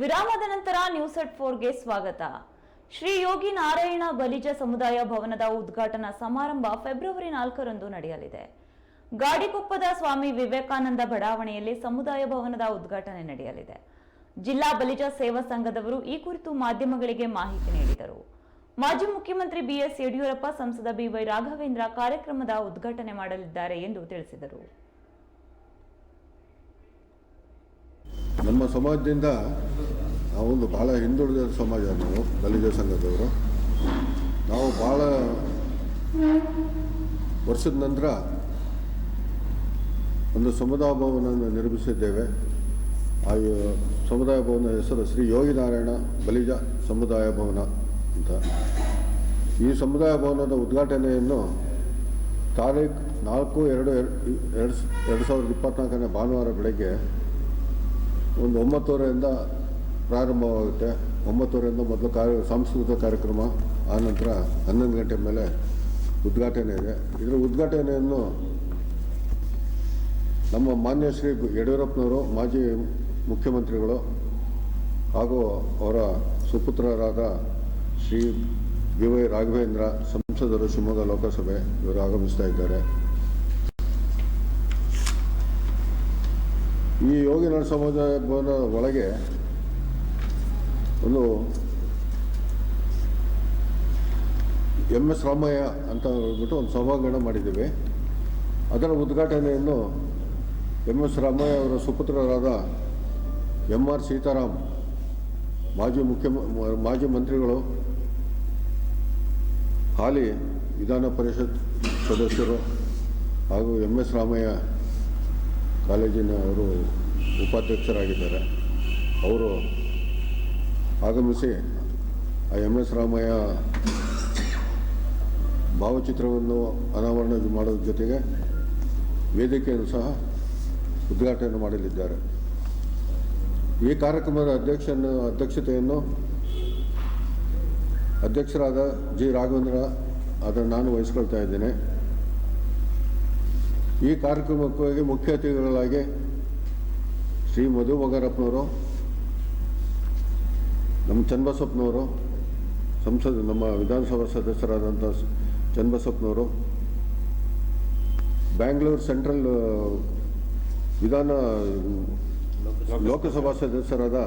ವಿರಾಮದ ನಂತರ news at ಫೋರ್ಗೆ ಸ್ವಾಗತ. ಶ್ರೀ ಯೋಗಿ ನಾರಾಯಣ ಬಲಿಜ ಸಮುದಾಯ ಭವನದ ಉದ್ಘಾಟನಾ ಸಮಾರಂಭ ಫೆಬ್ರವರಿ ನಾಲ್ಕರಂದು ನಡೆಯಲಿದೆ. ಗಾಡಿಕೊಪ್ಪದ ಸ್ವಾಮಿ ವಿವೇಕಾನಂದ ಬಡಾವಣೆಯಲ್ಲಿ ಸಮುದಾಯ ಭವನದ ಉದ್ಘಾಟನೆ ನಡೆಯಲಿದೆ. ಜಿಲ್ಲಾ ಬಲಿಜ ಸೇವಾ ಸಂಘದವರು ಈ ಕುರಿತು ಮಾಧ್ಯಮಗಳಿಗೆ ಮಾಹಿತಿ ನೀಡಿದರು. ಮಾಜಿ ಮುಖ್ಯಮಂತ್ರಿ ಬಿಎಸ್ ಯಡಿಯೂರಪ್ಪ, ಸಂಸದ ಬಿವೈ ರಾಘವೇಂದ್ರ ಕಾರ್ಯಕ್ರಮದ ಉದ್ಘಾಟನೆ ಮಾಡಲಿದ್ದಾರೆ ಎಂದು ತಿಳಿಸಿದರು. ನಮ್ಮ ಸಮಾಜದಿಂದ ನಾವೊಂದು ಭಾಳ ಹಿಂದುಳಿದ ಸಮಾಜ ನಾವು, ದಲಿತ ಸಂಘದವರು. ನಾವು ಭಾಳ ವರ್ಷದ ನಂತರ ಒಂದು ಸಮುದಾಯ ಭವನವನ್ನು ನಿರ್ಮಿಸಿದ್ದೇವೆ. ಆ ಸಮುದಾಯ ಭವನ ಹೆಸರು ಶ್ರೀ ಯೋಗಿನಾರಾಯಣ ಬಲಿಜ ಸಮುದಾಯ ಭವನ ಅಂತ. ಈ ಸಮುದಾಯ ಭವನದ ಉದ್ಘಾಟನೆಯನ್ನು ತಾರೀಖು ನಾಲ್ಕು ಎರಡು ಎರಡು ಎರಡು ಸಾವಿರದ ಇಪ್ಪತ್ತ್ನಾಲ್ಕನೇ ಭಾನುವಾರ ಬೆಳಗ್ಗೆ ಒಂದು ಒಂಬತ್ತುವರೆಯಿಂದ ಪ್ರಾರಂಭವಾಗುತ್ತೆ ಒಂಬತ್ತುವರೆಯಿಂದ ಮೊದಲು ಕಾರ್ಯ, ಸಾಂಸ್ಕೃತಿಕ ಕಾರ್ಯಕ್ರಮ ಆನಂತರ ಹನ್ನೊಂದು ಗಂಟೆ ಮೇಲೆ ಉದ್ಘಾಟನೆ ಇದೆ. ಇದರ ಉದ್ಘಾಟನೆಯನ್ನು ನಮ್ಮ ಮಾನ್ಯ ಶ್ರೀ ಯಡಿಯೂರಪ್ಪನವರು, ಮಾಜಿ ಮುಖ್ಯಮಂತ್ರಿಗಳು ಹಾಗೂ ಅವರ ಸುಪುತ್ರರಾದ ಶ್ರೀ ಬಿ ವೈ ರಾಘವೇಂದ್ರ, ಸಂಸದರು ಶಿವಮೊಗ್ಗ ಲೋಕಸಭೆ ಇವರು ಆಗಮಿಸ್ತಾ ಇದ್ದಾರೆ. ಈ ಯೋಗಿ ನರಸಮಾಜ ಒಳಗೆ ಒಂದು ಎಂ ಎಸ್ ರಾಮಯ್ಯ ಅಂತ ಹೇಳ್ಬಿಟ್ಟು ಒಂದು ಸಭಾಂಗಣ ಮಾಡಿದ್ದೀವಿ. ಅದರ ಉದ್ಘಾಟನೆಯನ್ನು ಎಂ ಎಸ್ ರಾಮಯ್ಯ ಅವರ ಸುಪುತ್ರರಾದ ಎಂ ಆರ್ ಸೀತಾರಾಮ್, ಮಾಜಿ ಮುಖ್ಯ ಮಾಜಿ ಮಂತ್ರಿಗಳು, ಹಾಲಿ ವಿಧಾನ ಪರಿಷತ್ ಸದಸ್ಯರು ಹಾಗೂ ಎಂ ಎಸ್ ರಾಮಯ್ಯ ಕಾಲೇಜಿನ ಅವರು ಉಪಾಧ್ಯಕ್ಷರಾಗಿದ್ದಾರೆ. ಅವರು ಆಗಮಿಸಿ ಆ ಎಂ ಎಸ್ ರಾಮಯ್ಯ ಭಾವಚಿತ್ರವನ್ನು ಅನಾವರಣ ಮಾಡೋದ್ರ ಜೊತೆಗೆ ವೇದಿಕೆಯನ್ನು ಸಹ ಉದ್ಘಾಟನೆ ಮಾಡಲಿದ್ದಾರೆ. ಈ ಕಾರ್ಯಕ್ರಮದ ಅಧ್ಯಕ್ಷನ ಅಧ್ಯಕ್ಷತೆಯನ್ನು ಅಧ್ಯಕ್ಷರಾದ ಜಿ ರಾಘವೇಂದ್ರ ಅದನ್ನು ನಾನು ವಹಿಸ್ಕೊಳ್ತಾ ಇದ್ದೇನೆ. ಈ ಕಾರ್ಯಕ್ರಮಕ್ಕಾಗಿ ಮುಖ್ಯ ಅತಿಥಿಗಳಾಗಿ ಶ್ರೀ ಮಧು ಬಂಗಾರಪ್ಪನವರು ನಮ್ಮ ಚನ್ನಬಸಪ್ಪನವರು ಸಂಸದ ನಮ್ಮ ವಿಧಾನಸಭಾ ಸದಸ್ಯರಾದಂಥ ಚನ್ನಬಸಪ್ಪನವರು ಬ್ಯಾಂಗ್ಳೂರು ಸೆಂಟ್ರಲ್ ವಿಧಾನ ಲೋಕಸಭಾ ಸದಸ್ಯರಾದ